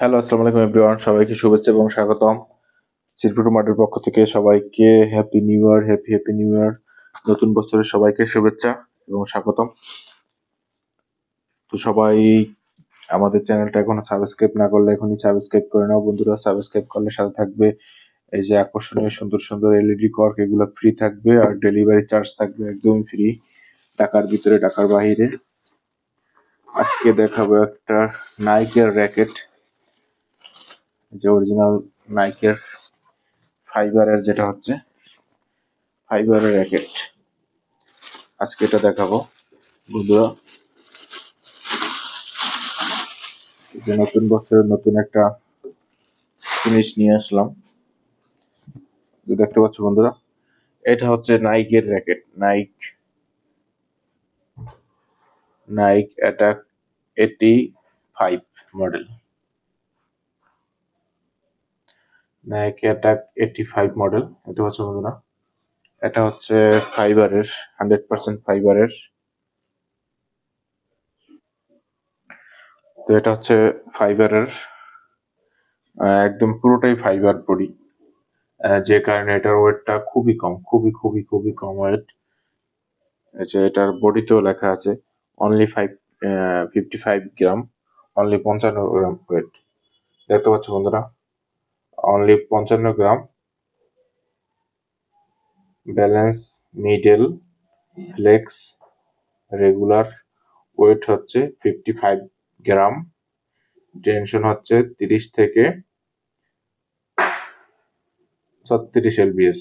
Hello আসসালামু আলাইকুম everyone সবাইকে শুভেচ্ছা এবং স্বাগতম। সিরপুর মাঠের পক্ষ থেকে সবাইকে happy new year happy happy new year নতুন বছরের সবাইকে শুভেচ্ছা এবং স্বাগতম। তো সবাই আমাদের চ্যানেলটা এখনও সাবস্ক্রাইব না করলে এখনই সাবস্ক্রাইব করে নাও। বন্ধুরা, সাবস্ক্রাইব করলে সাথে থাকবে। এই যে আকর্ষণীয়, সুন্দর সুন্দর এলইডি কর্ক, এগুলো ফ্রি থাকবে আর ডেলিভারি চার্জ থাকবে একদম ফ্রি টাকার ভিতরে টাকার বাইরে আজকে দেখাবো একটা নাইকের র্যাকেট যে অরিজিনাল নাইকের ফাইবারের যেটা হচ্ছে ফাইবারের র্যাকেট আজকে এটা দেখাবো। বন্ধুরা যে নতুন বছরের নতুন একটা জিনিস নিয়ে আসলাম। দেখতে পাচ্ছ বন্ধুরা, এটা হচ্ছে নাইকের racket Nike Nike attack eighty five model attack eighty five model দেখতে পাচ্ছ বন্ধুরা। এটা হচ্ছে ফাইবারের হান্ড্রেড পার্সেন্ট ফাইবারের তো এটা হচ্ছে ফাইবারের একদম পুরোটাই ফাইবার বডি যে কারণে এটার ওয়েটটা খুবই কম, খুবই খুবই খুবই কম ওয়েট যে এটার বডিতেও লেখা আছে only five fifty five gram only পঞ্চান্ন গ্রাম ওয়েট দেখতে পাচ্ছ বন্ধুরা? অনলি পঞ্চান্ন gram. Balance middle flex regular weight হচ্ছে ফিফটি ফাইভ গ্রাম। টেনশন হচ্ছে তিরিশ থেকে ছত্রিশ LBS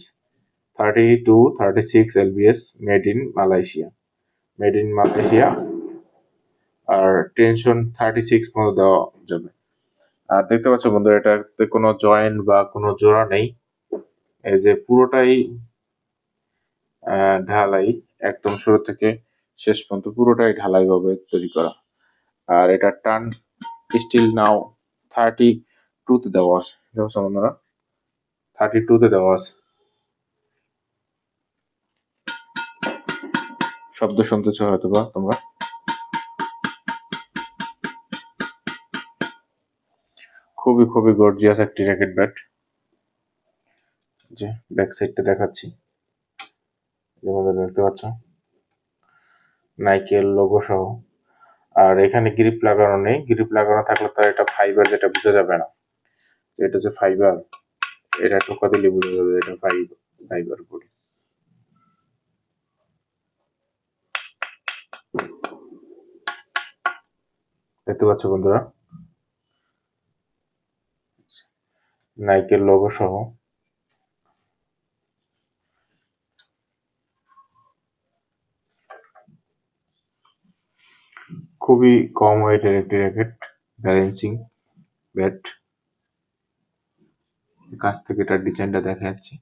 thirty two thirty six LBS made in Malaysia made in Malaysia R tension thirty six পর্যন্ত দেওয়া যাবে। আর দেখতে পাচ্ছ বন্ধুরা, এটাতে কোনো জয়েন্ট বা কোনো জোড়া নেই। এই যে পুরোটাই ঢালাই, একদম শুরু থেকে শেষ পর্যন্ত পুরোটাই ঢালাই ভাবে তৈরি করা। আর এটা টান স্টিল নাও থার্টি টুতে দেওয়া আছে। দেখো বন্ধুরা? থার্টি টুতে দেওয়া আছে। শব্দ শুনতেছ হয়তো বা তোমরা। খুবই খুবই গর্জিয়াস একটি র্যাকেট ব্যাট যে ব্যাক সাইডটা দেখাচ্ছি। যেমন দেখতে পাচ্ছ? নাইকেল লোগো সহ। আর এখানে গ্রিপ লাগানো নেই। গ্রিপ লাগানো থাকলে তো এটা ফাইবার যেটা বোঝা যাবে না। এটা যে ফাইবার এটা টোকা দিলে বোঝা যাবে এটা ফাইবার বডি দেখতে পাচ্ছ বন্ধুরা? নাইকের লোগো সহ। খুবই কম ওয়েটের একটি র্যাকেট ব্যালেন্সিং ব্যাট কাছ থেকে এটার ডিজাইনটা দেখা যাচ্ছে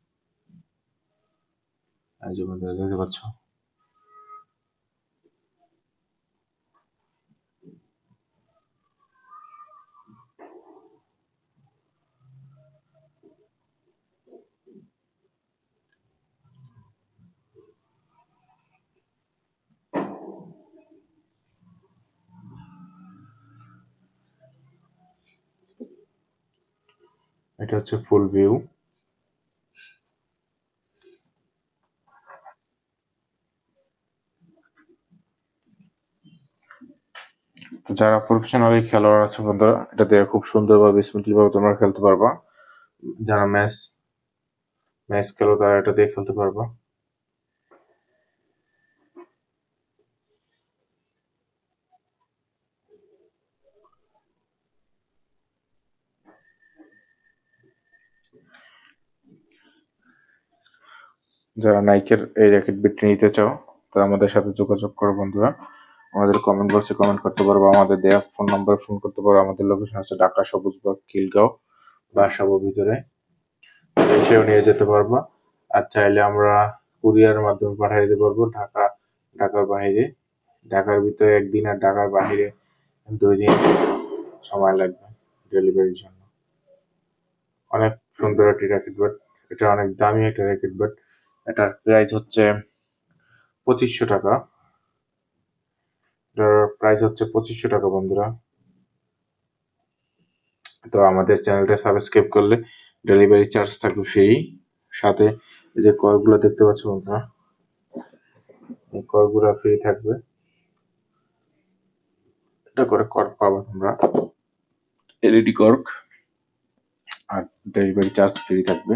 দেখতে পাচ্ছ এটা হচ্ছে ফুল ভিউ যারা প্রফেশনালি খেলোয়াড় আছে বন্ধুরা, এটা দিয়ে খুব সুন্দরভাবে স্মুথলি ভাবে তোমরা খেলতে পারবা। যারা ম্যাচ ম্যাচ খেলো তারা এটা দিয়ে খেলতে পারবা। যারা নাইকের এই র্যাকেট বিটটি নিতে চাও, তারা আমাদের সাথে যোগাযোগ করো বন্ধুরা। আমাদের কমেন্ট বক্সে কমেন্ট করতে পারব আমাদের দেয়া ফোন নাম্বারে ফোন করতে পারব আমাদের লোকেশন আছে ঢাকা, সবুজ সবুজবাগ খিলগাঁও, বাসাবো ভিতরে। এসেও নিয়ে যেতে পারব। আর চাইলে আমরা কুরিয়ারের মাধ্যমে পাঠিয়ে দিতে পারব ঢাকা, ঢাকার বাইরে। ঢাকার ভিতরে একদিন আর ঢাকার বাইরে দুই দিন সময় লাগবে ডেলিভারির জন্য। অনেক সুন্দর একটি র্যাকেট ব্যাট এটা অনেক দামি একটা র্যাকেট ব্যাট এটার প্রাইস হচ্ছে পঁচিশশো টাকা। এটার প্রাইস হচ্ছে পঁচিশশো টাকা বন্ধুরা। তো আমাদের চ্যানেলটা সাবস্ক্রাইব করলে ডেলিভারি চার্জ থাকবে ফ্রি সাথে এই যে করগুলো দেখতে পাচ্ছ বন্ধুরা, এই করগুলো ফ্রি থাকবে। এটা করে কর পাবো তোমরা। এলইডি কর্ক আর ডেলিভারি চার্জ ফ্রি থাকবে।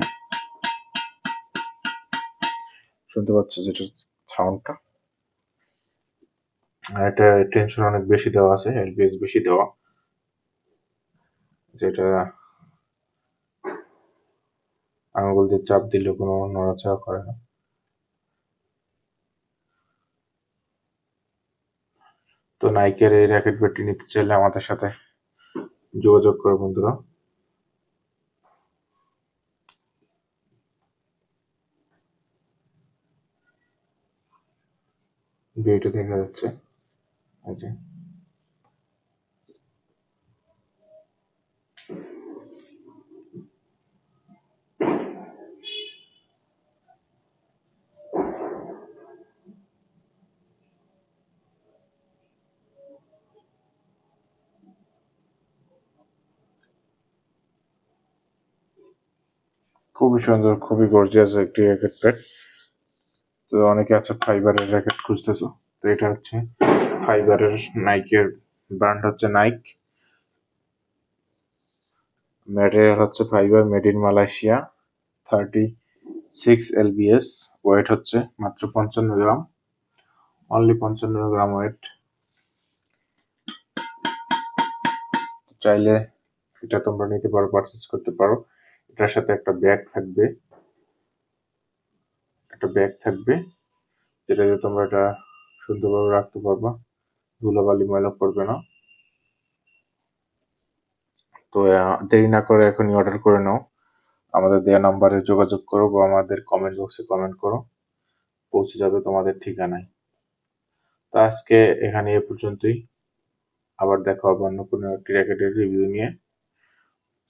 শুনতে পাচ্ছ যেটা সাউন্ডটা এটা টেনশন অনেক বেশি দেওয়া আছে এলপিএস বেশি দেওয়া। যেটা আঙুল দিয়ে চাপ দিলে কোনো নড়াচড়া করে না। তো নাইকের এই র্যাকেট ব্যাটটি নিতে চাইলে আমাদের সাথে যোগাযোগ করো বন্ধুরা। ভিডিওটা দেখা যাচ্ছে। খুবই সুন্দর খুবই গর্জিয়াস একটি প্যাড তো অনেকে আছে ফাইবারের র্যাকেট খুঁজতেছো। তো এটা হচ্ছে ফাইবারের নাইকের ব্র্যান্ড হচ্ছে নাইক। ম্যাটেরিয়াল হচ্ছে fibre, made in Malaysia, thirty six LBS. Weight হচ্ছে মাত্র পঞ্চান্ন গ্রাম। অনলি পঞ্চান্ন গ্রাম ওয়েট। চাইলে এটা তোমরা নিতে পারো, পারচেস করতে পারো। এটার সাথে একটা ব্যাগ থাকবে। একটা ব্যাগ থাকবে, যেটাতে তোমরা এটা সুন্দরভাবে রাখতে পারবা। ধুলোবালি ময়লা পড়বে না। তো দেরি না করে এখনই অর্ডার করে নাও। আমাদের দেওয়া নাম্বারে যোগাযোগ করো বা আমাদের কমেন্ট বক্সে কমেন্ট করো। পৌঁছে যাবে তোমাদের ঠিকানায়। তো, আজকে এখানে এ পর্যন্তই। আবার দেখা হবে অন্য কোনো একটি র্যাকেটের রিভিউ নিয়ে।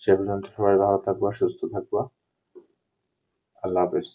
সে পর্যন্ত সবাই ভালো থাকবা, সুস্থ থাকবা। আল্লাহ হাফেজ।